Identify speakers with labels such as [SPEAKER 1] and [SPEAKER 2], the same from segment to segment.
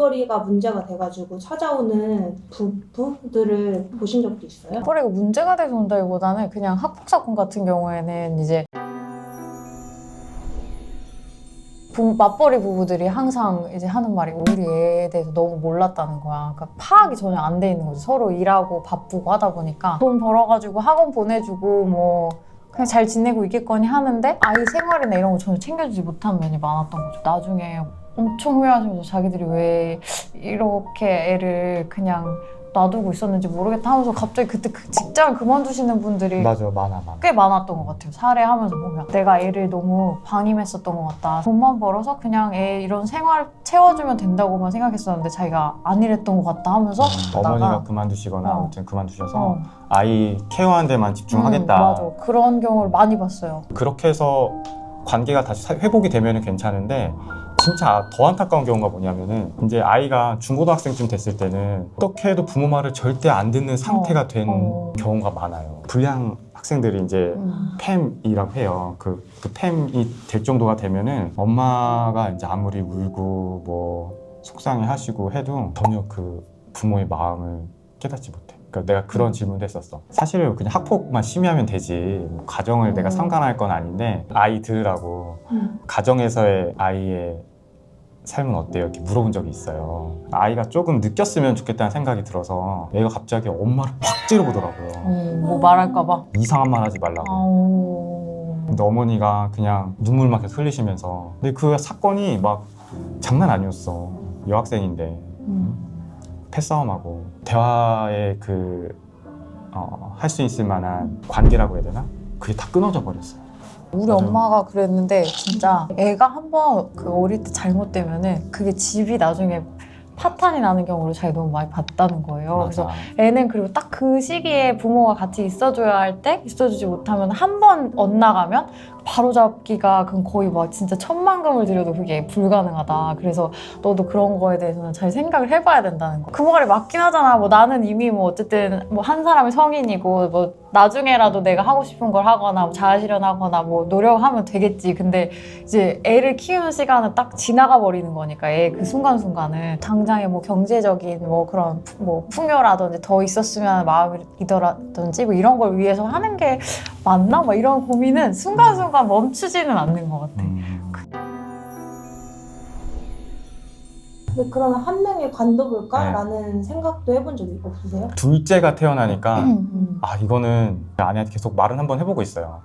[SPEAKER 1] 맞벌이가 문제가 돼가지고 찾아오는 부부들을 보신 적도 있어요?
[SPEAKER 2] 맞벌이가 문제가 돼서 온다기보다는 그냥 학폭 사건 같은 경우에는 이제 부- 맞벌이 부부들이 항상 이제 하는 말이 우리 애에 대해서 너무 몰랐다는 거야. 그러니까 파악이 전혀 안 돼 있는 거지. 서로 일하고 바쁘고 하다 보니까 돈 벌어가지고 학원 보내주고 뭐 그냥 잘 지내고 있겠거니 하는데 아이 생활이나 이런 거 전혀 챙겨주지 못한 면이 많았던 거죠. 나중에 엄청 후회하시면서 자기들이 왜 이렇게 애를 그냥 놔두고 있었는지 모르겠다 하면서 갑자기 그때 그 직장을 그만두시는 분들이
[SPEAKER 3] 맞아 많아 많아.
[SPEAKER 2] 꽤 많았던 것 같아요. 사례하면서 보면 내가 애를 너무 방임했었던 것 같다. 돈만 벌어서 그냥 애 이런 생활 채워주면 된다고만 생각했었는데 자기가 안 이랬던 것 같다 하면서
[SPEAKER 3] 어머니가
[SPEAKER 2] 나가.
[SPEAKER 3] 그만두시거나
[SPEAKER 2] 어.
[SPEAKER 3] 아무튼 그만두셔서
[SPEAKER 2] 어,
[SPEAKER 3] 아이 케어하는 데만 집중하겠다.
[SPEAKER 2] 음, 맞아. 그런 경우를 많이 봤어요.
[SPEAKER 3] 그렇게 해서 관계가 다시 사- 회복이 되면 괜찮은데 진짜 더 안타까운 경우가 뭐냐면은 이제 아이가 중고등학생쯤 됐을 때는 어떻게 해도 부모 말을 절대 안 듣는 상태가 된
[SPEAKER 2] 어.
[SPEAKER 3] 경우가 많아요. 불량 학생들이 이제
[SPEAKER 2] 음.
[SPEAKER 3] 팸이라고 해요. 그, 그 팸이 될 정도가 되면은 엄마가 이제 아무리 울고 뭐 속상해 하시고 해도 전혀 그 부모의 마음을 깨닫지 못해. 그러니까 내가 그런
[SPEAKER 2] 음.
[SPEAKER 3] 질문도 했었어. 사실 그냥 학폭만 심의하면 되지. 뭐 가정을 내가
[SPEAKER 2] 음.
[SPEAKER 3] 상관할 건 아닌데 아이들하고
[SPEAKER 1] 음.
[SPEAKER 3] 가정에서의 아이의 삶은 어때요? 이렇게 물어본 적이 있어요. 아이가 조금 느꼈으면 좋겠다는 생각이 들어서 얘가 갑자기 엄마를 확 찌르보더라고요.
[SPEAKER 2] 어, 뭐 말할까봐.
[SPEAKER 3] 이상한 말 하지 말라고.
[SPEAKER 2] 아우.
[SPEAKER 3] 근데 어머니가 그냥 눈물 막 계속 흘리시면서 근데 그 사건이 막 장난 아니었어 여학생인데
[SPEAKER 2] 음.
[SPEAKER 3] 패싸움하고 대화의 그할 수 있을 만한 관계라고 해야 되나 그게 다 끊어져 버렸어
[SPEAKER 2] 우리
[SPEAKER 3] 맞아.
[SPEAKER 2] 엄마가 그랬는데 진짜 애가 한번 그 어릴 때 잘못되면은 그게 집이 나중에 파탄이 나는 경우를 자기 너무 많이 봤다는 거예요. 그래서 애는 그리고 딱 그 시기에 부모가 같이 있어줘야 할 때 있어주지 못하면 한 번 엇나가면 바로 잡기가 그건 거의 막 진짜 천만금을 들여도 그게 불가능하다. 그래서 너도 그런 거에 대해서는 잘 생각을 해봐야 된다는 거. 그 말이 맞긴 하잖아. 뭐 나는 이미 뭐 어쨌든 뭐 한 사람이 성인이고 뭐 나중에라도 내가 하고 싶은 걸 하거나 뭐 자아실현하거나 뭐 노력하면 되겠지. 근데 이제 애를 키우는 시간은 딱 지나가 버리는 거니까 애 그 순간순간은 당장에 뭐 경제적인 뭐 그런 푸- 뭐 풍요라든지 더 있었으면 마음이더라든지 뭐 이런 걸 위해서 하는 게 맞나? 막 이런 고민은 순간순간 멈추지는 않는 것 같아.
[SPEAKER 3] 음,
[SPEAKER 1] 근데 그러면 한 명이
[SPEAKER 3] 네.
[SPEAKER 1] 관둬볼까라는 생각도 해본 적이 없으세요?
[SPEAKER 3] 둘째가 태어나니까
[SPEAKER 2] 음.
[SPEAKER 3] 아 이거는 아내한테 계속 말은 한번 해보고 있어요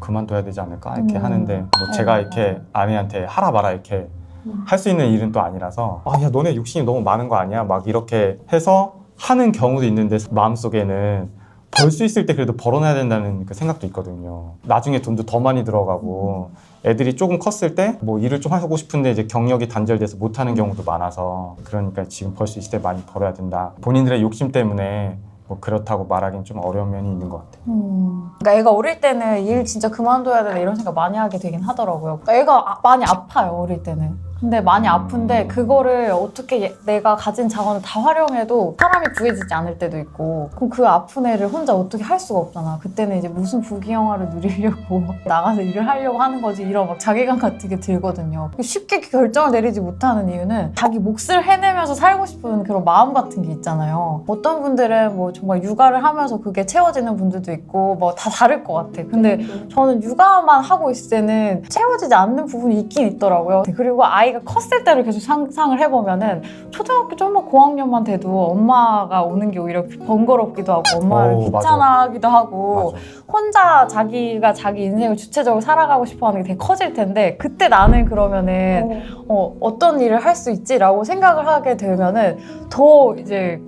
[SPEAKER 3] 그만둬야 되지 않을까 이렇게
[SPEAKER 2] 음.
[SPEAKER 3] 하는데 뭐 제가 이렇게 아내한테 하라 마라 이렇게
[SPEAKER 1] 음.
[SPEAKER 3] 할 수 있는 일은 또 아니라서 아 야 너네 욕심이 너무 많은 거 아니야 막 이렇게 해서 하는 경우도 있는데 마음속에는 벌 수 있을 때 그래도 벌어놔야 된다는 그 생각도 있거든요 나중에 돈도 더 많이 들어가고 애들이 조금 컸을 때 뭐 일을 좀 하고 싶은데 이제 경력이 단절돼서 못하는 경우도 많아서 그러니까 지금 벌 수 있을 때 많이 벌어야 된다 본인들의 욕심 때문에 뭐 그렇다고 말하기는 좀 어려운 면이 있는 것 같아요
[SPEAKER 2] 음. 그러니까 애가 어릴 때는 일 진짜 그만둬야 되나 이런 생각 많이 하게 되긴 하더라고요. 그러니까 애가 아- 많이 아파요 어릴 때는. 근데 많이 아픈데 그거를 어떻게 얘- 내가 가진 자원을 다 활용해도 사람이 구해지지 않을 때도 있고 그럼 그 아픈 애를 혼자 어떻게 할 수가 없잖아. 그때는 이제 무슨 부귀영화를 누리려고 나가서 일을 하려고 하는 거지 이런 막 자괴감 같은 게 들거든요. 쉽게 결정을 내리지 못하는 이유는 자기 몫을 해내면서 살고 싶은 그런 마음 같은 게 있잖아요. 어떤 분들은 뭐 정말 육아를 하면서 그게 채워지는 분들도 있고 뭐 다 다를 것 같아. 근데 저는 육아만 하고 있을 때는 채워지지 않는 부분이 있긴 있더라고요. 그리고 아이 가 컸을 때를 계속 상상을 해보면은 초등학교 좀만 고학년만 돼도 엄마가 오는 게 오히려 번거롭기도 하고 엄마를
[SPEAKER 3] 오, 맞아.
[SPEAKER 2] 귀찮아하기도 하고
[SPEAKER 3] 맞아.
[SPEAKER 2] 혼자 자기가 자기 인생을 주체적으로 살아가고 싶어하는 게 되게 커질 텐데 그때 나는 그러면은 어, 어떤 일을 할 수 있지라고 생각을 하게 되면은 더 이제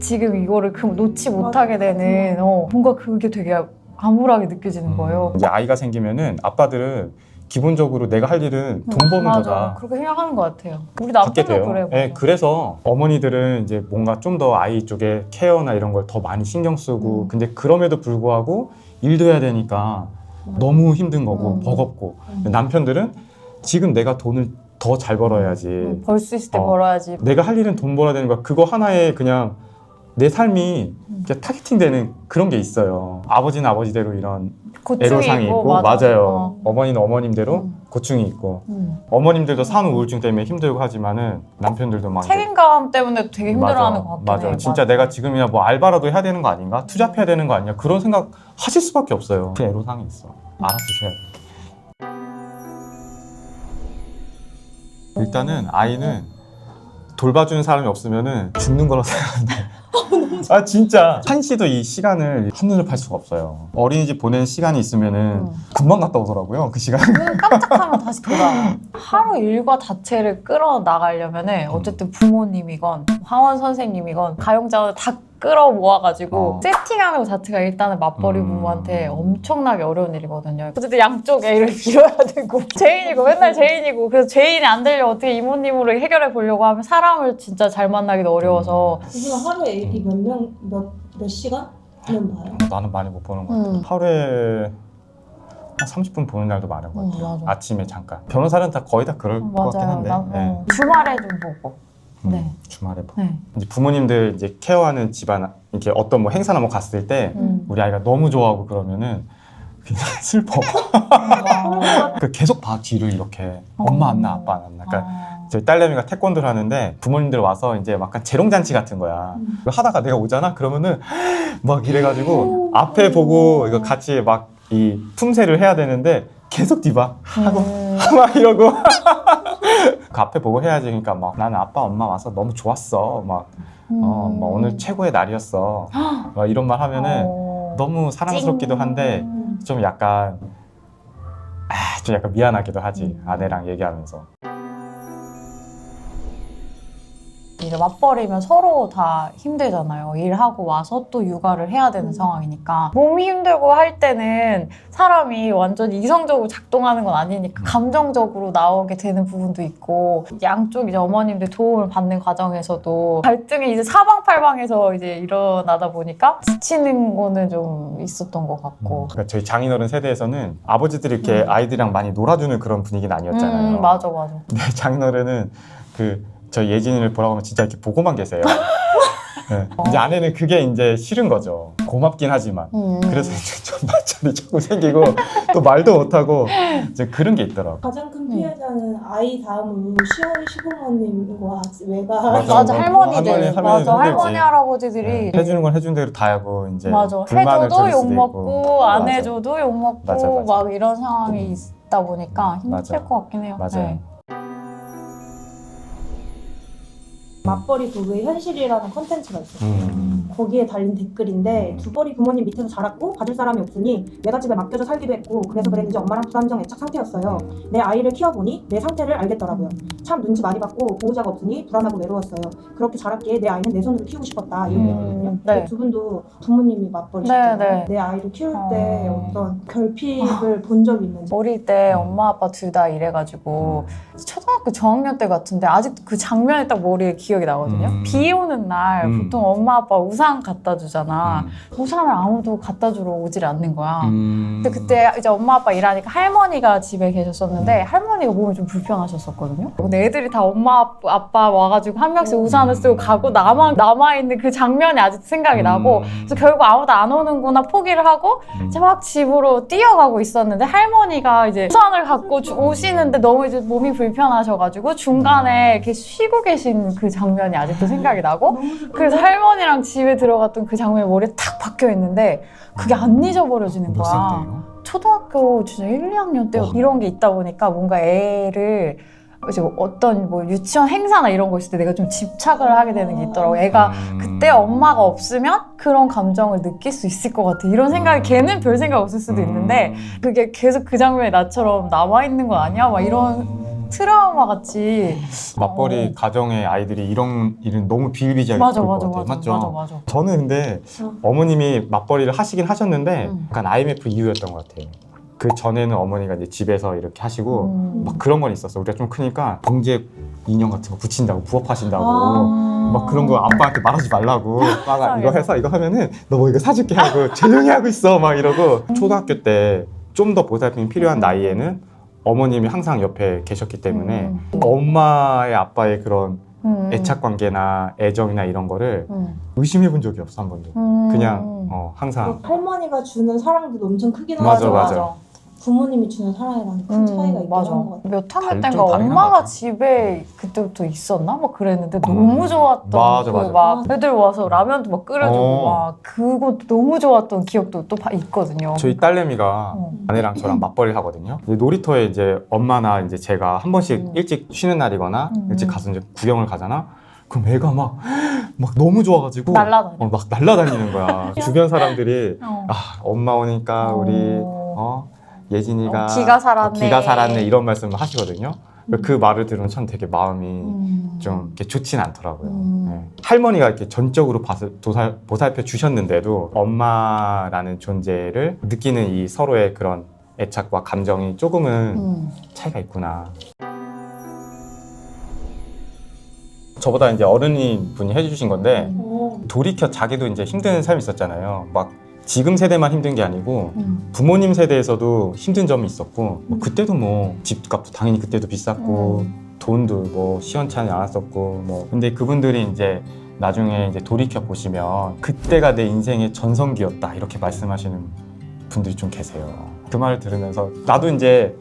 [SPEAKER 2] 지금 이거를 그 놓지 못하게 되는 어, 뭔가 그게 되게 암울하게 느껴지는 거예요.
[SPEAKER 3] 이제 아이가 생기면은 아빠들은 기본적으로 내가 할 일은 돈 버는
[SPEAKER 2] 맞아.
[SPEAKER 3] 거다.
[SPEAKER 2] 그렇게 생각하는 것 같아요. 우리
[SPEAKER 3] 받게
[SPEAKER 2] 남편도
[SPEAKER 3] 돼요.
[SPEAKER 2] 그래.
[SPEAKER 3] 예. 그래서 어머니들은 이제 뭔가 좀 더 아이 쪽에 케어나 이런 걸 더 많이 신경 쓰고
[SPEAKER 2] 음.
[SPEAKER 3] 근데 그럼에도 불구하고 일도 해야 되니까 너무 힘든 거고
[SPEAKER 2] 음.
[SPEAKER 3] 버겁고
[SPEAKER 2] 음.
[SPEAKER 3] 남편들은 지금 내가 돈을 더 잘 벌어야지
[SPEAKER 2] 벌 수 있을 때
[SPEAKER 3] 어.
[SPEAKER 2] 벌어야지.
[SPEAKER 3] 내가 할 일은 돈 벌어야 되는 거야 그거 하나에 그냥 내 삶이 이렇게 타겟팅되는 그런 게 있어요. 아버지는 아버지대로 이런
[SPEAKER 2] 고충이
[SPEAKER 3] 애로사항이
[SPEAKER 2] 있고, 맞아.
[SPEAKER 3] 맞아요.
[SPEAKER 2] 어.
[SPEAKER 3] 어머니는 어머님대로
[SPEAKER 2] 음.
[SPEAKER 3] 고충이 있고
[SPEAKER 2] 음.
[SPEAKER 3] 어머님들도 산후 우울증 때문에 힘들고 하지만은 남편들도 막 이제
[SPEAKER 2] 책임감 때문에 되게 힘들어하는 것 같긴
[SPEAKER 3] 맞아.
[SPEAKER 2] 해.
[SPEAKER 3] 진짜 내가 지금이야 뭐 알바라도 해야 되는 거 아닌가? 투잡해야 되는 거 아니야? 그런 생각 하실 수밖에 없어요. 그 애로사항이 있어. 알아주셔야 돼. 일단은 아이는 돌봐주는 사람이 없으면은 죽는 거라고 생각하는데. 아 진짜 한 씨도 이 시간을 한눈에 팔 수가 없어요. 어린이집 보내는 시간이 있으면은
[SPEAKER 2] 음.
[SPEAKER 3] 금방 갔다 오더라고요. 그 시간.
[SPEAKER 2] 눈 깜짝하면 다시 돌아와. 하루 일과 자체를 끌어 나가려면 은 어쨌든 부모님이건 하원 선생님이건 가용자원 다 끌어 모아가지고
[SPEAKER 3] 어.
[SPEAKER 2] 세팅하는 것 자체가 일단은 맞벌이
[SPEAKER 3] 음.
[SPEAKER 2] 부부한테 엄청나게 어려운 일이거든요. 어쨌든 양쪽 애를 빌어야 되고 제인이고 맨날 제인이고 그래서 제인이 안 되려 어떻게 이모님으로 해결해 보려고 하면 사람을 진짜 잘 만나기도 어려워서
[SPEAKER 1] 그래서 하루에 애기 몇 명, 몇, 몇 시간은 봐요?
[SPEAKER 3] 나는 많이 못 보는 것 같아.
[SPEAKER 2] 음.
[SPEAKER 3] 하루에 한 30분 보는 날도 많은 것
[SPEAKER 2] 음,
[SPEAKER 3] 같아.
[SPEAKER 2] 맞아.
[SPEAKER 3] 아침에 잠깐. 변호사는 다 거의 다 그럴 것 같긴
[SPEAKER 2] 맞아요.
[SPEAKER 3] 한데.
[SPEAKER 2] 나,
[SPEAKER 3] 네.
[SPEAKER 2] 어. 주말에 좀 보고.
[SPEAKER 3] 음,
[SPEAKER 2] 네.
[SPEAKER 3] 주말에 봐.
[SPEAKER 2] 네.
[SPEAKER 3] 이제 부모님들 이제 케어하는 집안 이렇게 어떤 뭐 행사나 뭐 갔을 때
[SPEAKER 2] 음.
[SPEAKER 3] 우리 아이가 너무 좋아하고 그러면은 그냥 슬퍼.
[SPEAKER 2] 아.
[SPEAKER 3] 그 계속 봐 뒤를 이렇게 엄마 안 나, 아빠 안 나. 그러니까
[SPEAKER 2] 아.
[SPEAKER 3] 저희 딸내미가 태권도를 하는데 부모님들 와서 이제 약간 재롱잔치 같은 거야.
[SPEAKER 1] 음.
[SPEAKER 3] 하다가 내가 오잖아? 그러면은 막 이래가지고 앞에 보고 이거 같이 막 이 품새를 해야 되는데 계속 뒤봐. 하고
[SPEAKER 2] 음.
[SPEAKER 3] 막 이러고 그 앞에 보고 해야지 그러니까 막 나는 아빠 엄마 와서 너무 좋았어 막, 어, 막 오늘 최고의 날이었어 막 이런 말 하면은
[SPEAKER 2] 어.
[SPEAKER 3] 너무 사랑스럽기도 한데
[SPEAKER 1] 음.
[SPEAKER 3] 좀 약간 아, 좀 약간 미안하기도 하지
[SPEAKER 2] 음.
[SPEAKER 3] 아내랑 얘기하면서
[SPEAKER 2] 이제 맞벌이면 서로 다 힘들잖아요. 일하고 와서 또 육아를 해야 되는
[SPEAKER 1] 음.
[SPEAKER 2] 상황이니까. 몸이 힘들고 할 때는 사람이 완전히 이성적으로 작동하는 건 아니니까 감정적으로 나오게 되는 부분도 있고 양쪽 이제 어머님들 도움을 받는 과정에서도 갈등이 이제 사방팔방에서 이제 일어나다 보니까 지치는 거는 좀 있었던 것 같고.
[SPEAKER 3] 그러니까 저희 장인어른 세대에서는 아버지들이 이렇게
[SPEAKER 2] 음.
[SPEAKER 3] 아이들이랑 많이 놀아주는 그런 분위기는 아니었잖아요
[SPEAKER 2] 음, 맞아, 맞아.
[SPEAKER 3] 근데 장인어른은 그 저희 예진이를 보라고 하면 진짜 이렇게 보고만 계세요 네. 이제 아내는 그게 이제 싫은 거죠 고맙긴 하지만
[SPEAKER 2] 음.
[SPEAKER 3] 그래서 이제 좀 마찰이 조금 생기고 또 말도 못하고 이제 그런 게 있더라고.
[SPEAKER 1] 가장 큰
[SPEAKER 2] 음.
[SPEAKER 1] 피해자는 아이 다음으로 시어머니 시부모님과 외가
[SPEAKER 3] 맞아.
[SPEAKER 2] 맞아,
[SPEAKER 3] 뭐,
[SPEAKER 2] 할머니들.
[SPEAKER 3] 할머니, 할머니들
[SPEAKER 2] 맞아,
[SPEAKER 3] 힘들지.
[SPEAKER 2] 할머니, 할아버지들이.
[SPEAKER 3] 네. 해주는 건 해준 대로 다 하고 이제
[SPEAKER 2] 맞아.
[SPEAKER 3] 불만을
[SPEAKER 2] 해줘도 욕
[SPEAKER 3] 먹고.
[SPEAKER 2] 안
[SPEAKER 3] 맞아.
[SPEAKER 2] 해줘도 욕 먹고
[SPEAKER 3] 맞아, 맞아.
[SPEAKER 2] 막 이런 상황이 있다 보니까 힘들
[SPEAKER 3] 맞아.
[SPEAKER 2] 것 같긴 해요.
[SPEAKER 3] 맞아요.
[SPEAKER 2] 네.
[SPEAKER 1] 맞벌이 부부의 현실이라는 컨텐츠가 있어요.
[SPEAKER 3] 음.
[SPEAKER 1] 거기에 달린 댓글인데 두벌이 부모님 밑에서 자랐고 받을 사람이 없으니 외갓집에 맡겨져 살기도 했고 그래서 그랬는지 엄마랑 불안정 애착 상태였어요. 내 아이를 키워보니 내 상태를 알겠더라고요. 참 눈치 많이 받고 보호자가 없으니 불안하고 외로웠어요. 그렇게 자랐기에 내 아이는 내 손으로 키우고 싶었다 이런
[SPEAKER 3] 음.
[SPEAKER 1] 내용이거든요.
[SPEAKER 2] 네.
[SPEAKER 1] 두 분도 부모님이 맞벌이시잖아요.
[SPEAKER 2] 네, 네.
[SPEAKER 1] 내 아이를 키울 때
[SPEAKER 2] 어.
[SPEAKER 1] 어떤 결핍을 본 적이 있는지.
[SPEAKER 2] 어릴 때 엄마 아빠 둘 다 일해가지고 초등학교 저학년 때 같은데 아직도 그 장면이 딱 머리에 기억이 나거든요.
[SPEAKER 3] 음.
[SPEAKER 2] 비 오는 날
[SPEAKER 3] 음.
[SPEAKER 2] 보통 엄마 아빠 우산 갖다 주잖아.
[SPEAKER 3] 음.
[SPEAKER 2] 우산을 아무도 갖다 주러 오질 않는 거야.
[SPEAKER 3] 음.
[SPEAKER 2] 근데 그때 이제 엄마 아빠 일하니까 할머니가 집에 계셨었는데 할머니가 몸이 좀 불편하셨었거든요. 근데 애들이 다 엄마 아빠- 아빠 와가지고 한 명씩 우산을 쓰고 가고 나만 남아 있는 그 장면이 아직도 생각이 나고 그래서 결국 아무도 안 오는구나 포기를 하고
[SPEAKER 3] 음.
[SPEAKER 2] 이제 막 집으로 뛰어가고 있었는데 할머니가 이제 우산을 갖고 주- 오시는데 너무 이제 몸이 불편하셔가지고 중간에 이렇게 쉬고 계신 그 장면이 아직도 생각이 나고? 그래서 할머니랑 집에 들어갔던 그 장면이 머리에 탁 박혀 있는데 그게 안 잊어버려지는
[SPEAKER 3] 몇
[SPEAKER 2] 거야.
[SPEAKER 3] 살 때예요?
[SPEAKER 2] 초등학교 진짜 1, 2학년 때
[SPEAKER 3] 와.
[SPEAKER 2] 이런 게 있다 보니까 뭔가 애를 이제 어떤 뭐 유치원 행사나 이런 거 있을 때 내가 좀 집착을 하게 되는 게 있더라고. 애가
[SPEAKER 3] 음.
[SPEAKER 2] 그때 엄마가 없으면 그런 감정을 느낄 수 있을 것 같아. 이런 생각이
[SPEAKER 3] 음.
[SPEAKER 2] 걔는 별 생각 없을 수도 있는데
[SPEAKER 3] 음.
[SPEAKER 2] 그게 계속 그 장면이 나처럼 남아 있는 거 아니야? 막 이런
[SPEAKER 3] 음.
[SPEAKER 2] 트라우마 같이.
[SPEAKER 3] 맞벌이
[SPEAKER 2] 어.
[SPEAKER 3] 가정의 아이들이 이런 일은 너무 비일비재하게
[SPEAKER 2] 맞아
[SPEAKER 3] 겪을
[SPEAKER 2] 맞아
[SPEAKER 3] 것 같아요.
[SPEAKER 2] 맞아
[SPEAKER 3] 맞죠?
[SPEAKER 2] 맞아 맞아.
[SPEAKER 3] 저는 근데
[SPEAKER 1] 어.
[SPEAKER 3] 어머님이 맞벌이를 하시긴 하셨는데
[SPEAKER 2] 음.
[SPEAKER 3] 약간 IMF 이후였던 것 같아요. 그 전에는 어머니가 이제 집에서 이렇게 하시고
[SPEAKER 2] 음.
[SPEAKER 3] 막 그런 건 있었어. 우리가 좀 크니까 봉지에 인형 같은 거 붙인다고 부업하신다고
[SPEAKER 2] 아.
[SPEAKER 3] 막 그런 거 아빠한테 말하지 말라고 막 이거. 해서 이거 하면은 너 뭐 이거 사줄게 하고 조용히 하고 있어 막 이러고
[SPEAKER 2] 음.
[SPEAKER 3] 초등학교 때 좀 더 보살핌이 필요한 나이에는 어머님이 항상 옆에 계셨기 때문에
[SPEAKER 2] 음.
[SPEAKER 3] 엄마의 아빠의 그런
[SPEAKER 2] 음.
[SPEAKER 3] 애착 관계나 애정이나 이런 거를
[SPEAKER 2] 음.
[SPEAKER 3] 의심해 본 적이 없어 한 번도.
[SPEAKER 2] 음.
[SPEAKER 3] 그냥 어, 항상
[SPEAKER 1] 그 할머니가 주는 사랑도 엄청 크긴
[SPEAKER 3] 맞아,
[SPEAKER 1] 하죠.
[SPEAKER 3] 맞아.
[SPEAKER 1] 부모님이 주는 사랑이랑 큰
[SPEAKER 2] 음,
[SPEAKER 1] 차이가 있긴
[SPEAKER 2] 맞아.
[SPEAKER 1] 한것 같아요.
[SPEAKER 2] 몇 학년
[SPEAKER 3] 달-
[SPEAKER 2] 때인가
[SPEAKER 3] 다르긴
[SPEAKER 2] 엄마가. 집에 그때부터 있었나? 막 그랬는데
[SPEAKER 3] 음.
[SPEAKER 2] 너무 좋았던
[SPEAKER 3] 맞아,
[SPEAKER 2] 그
[SPEAKER 3] 맞아.
[SPEAKER 2] 막 애들 와서 라면도 막 끓여주고
[SPEAKER 3] 어.
[SPEAKER 2] 막 그거 너무 좋았던 기억도 또 바- 있거든요.
[SPEAKER 3] 저희 딸내미가
[SPEAKER 2] 어.
[SPEAKER 3] 아내랑 저랑 맞벌이 를 하거든요. 이제 놀이터에 이제 엄마나 이제 제가 한 번씩
[SPEAKER 2] 음.
[SPEAKER 3] 일찍 쉬는 날이거나
[SPEAKER 2] 음.
[SPEAKER 3] 일찍 가서 이제 구경을 가잖아. 그럼 애가 막, 막 너무 좋아가지고
[SPEAKER 2] 날라다녀.
[SPEAKER 3] 어, 막 날라다니는 거야. 주변 사람들이
[SPEAKER 2] 어.
[SPEAKER 3] 아 엄마 오니까 우리
[SPEAKER 2] 어.
[SPEAKER 3] 어 예진이가
[SPEAKER 2] 어, 기가 살았네.
[SPEAKER 3] 어, 기가 살았네 이런 말씀을 하시거든요. 그 말을 들으면 참 되게 마음이
[SPEAKER 2] 음.
[SPEAKER 3] 좀 이렇게 좋진 않더라고요.
[SPEAKER 2] 음.
[SPEAKER 3] 네. 할머니가 이렇게 전적으로 도살, 보살펴 주셨는데도 엄마라는 존재를 느끼는 이 서로의 그런 애착과 감정이 조금은
[SPEAKER 2] 음.
[SPEAKER 3] 차이가 있구나. 저보다 이제 어른인 분이 해주신 건데
[SPEAKER 1] 어,
[SPEAKER 3] 돌이켜 자기도 이제 힘든 삶이 있었잖아요. 막 지금 세대만 힘든 게 아니고
[SPEAKER 2] 음.
[SPEAKER 3] 부모님 세대에서도 힘든 점이 있었고 뭐
[SPEAKER 1] 음.
[SPEAKER 3] 그때도 뭐 집값도 당연히 그때도 비쌌고
[SPEAKER 2] 음.
[SPEAKER 3] 돈도 뭐 시원찮지 않았었고 뭐 근데 그분들이 이제 나중에 이제 돌이켜 보시면 그때가 내 인생의 전성기였다 이렇게 말씀하시는 분들이 좀 계세요. 그 말을 들으면서 나도 이제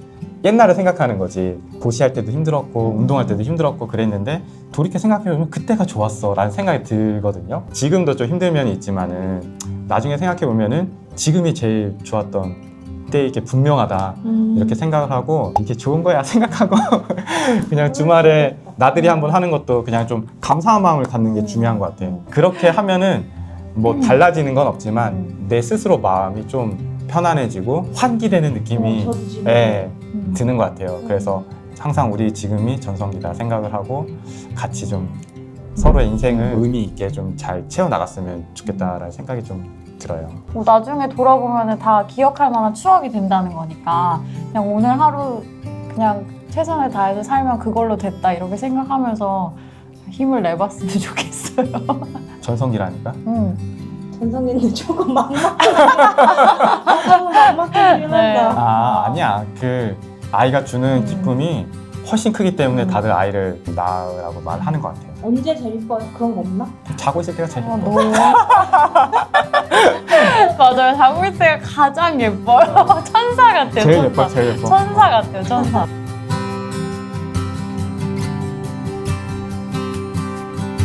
[SPEAKER 3] 옛날을 생각하는 거지 고시할 때도 힘들었고
[SPEAKER 2] 음.
[SPEAKER 3] 운동할 때도 힘들었고 그랬는데 돌이켜 생각해보면 그때가 좋았어 라는 생각이 들거든요. 지금도 좀 힘든 면이 있지만은 나중에 생각해보면은 지금이 제일 좋았던 때 이게 분명하다
[SPEAKER 1] 음.
[SPEAKER 3] 이렇게 생각을 하고 이게 좋은 거야 생각하고 그냥 주말에 나들이 한번 하는 것도 그냥 좀 감사한 마음을 갖는 게
[SPEAKER 2] 음.
[SPEAKER 3] 중요한 것 같아요. 그렇게 하면은 뭐 달라지는 건 없지만 내 스스로 마음이 좀 편안해지고 환기되는 느낌이
[SPEAKER 1] 어, 저도 지금
[SPEAKER 3] 예,
[SPEAKER 2] 음.
[SPEAKER 3] 드는 것 같아요. 그래서 항상 우리 지금이 전성기다 생각을 하고 같이 좀 서로의 인생을 의미 있게 좀 잘 채워 나갔으면 좋겠다라는 생각이 좀 들어요.
[SPEAKER 2] 뭐 나중에 돌아보면 다 기억할 만한 추억이 된다는 거니까 그냥 오늘 하루 그냥 최선을 다해서 살면 그걸로 됐다 이렇게 생각하면서 힘을 내봤으면 좋겠어요.
[SPEAKER 3] 전성기라니까.
[SPEAKER 2] 음.
[SPEAKER 1] 전성기는 조금 막막하게 조금. 한다.
[SPEAKER 3] 아 아니야 그 아이가 주는
[SPEAKER 2] 음.
[SPEAKER 3] 기쁨이 훨씬 크기 때문에
[SPEAKER 2] 음.
[SPEAKER 3] 다들 아이를 낳으라고 말하는 것 같아요.
[SPEAKER 1] 언제 제일 이뻐요? 그런 거 없나?
[SPEAKER 3] 자고 있을 때가 제일
[SPEAKER 2] 아,
[SPEAKER 3] 예뻐.
[SPEAKER 2] 너무 맞아요. 자고 있을 때가 가장 예뻐요. 천사 같아요.
[SPEAKER 3] 제일
[SPEAKER 2] 천사.
[SPEAKER 3] 예뻐, 제일 예뻐.
[SPEAKER 2] 천사 같아요. 천사.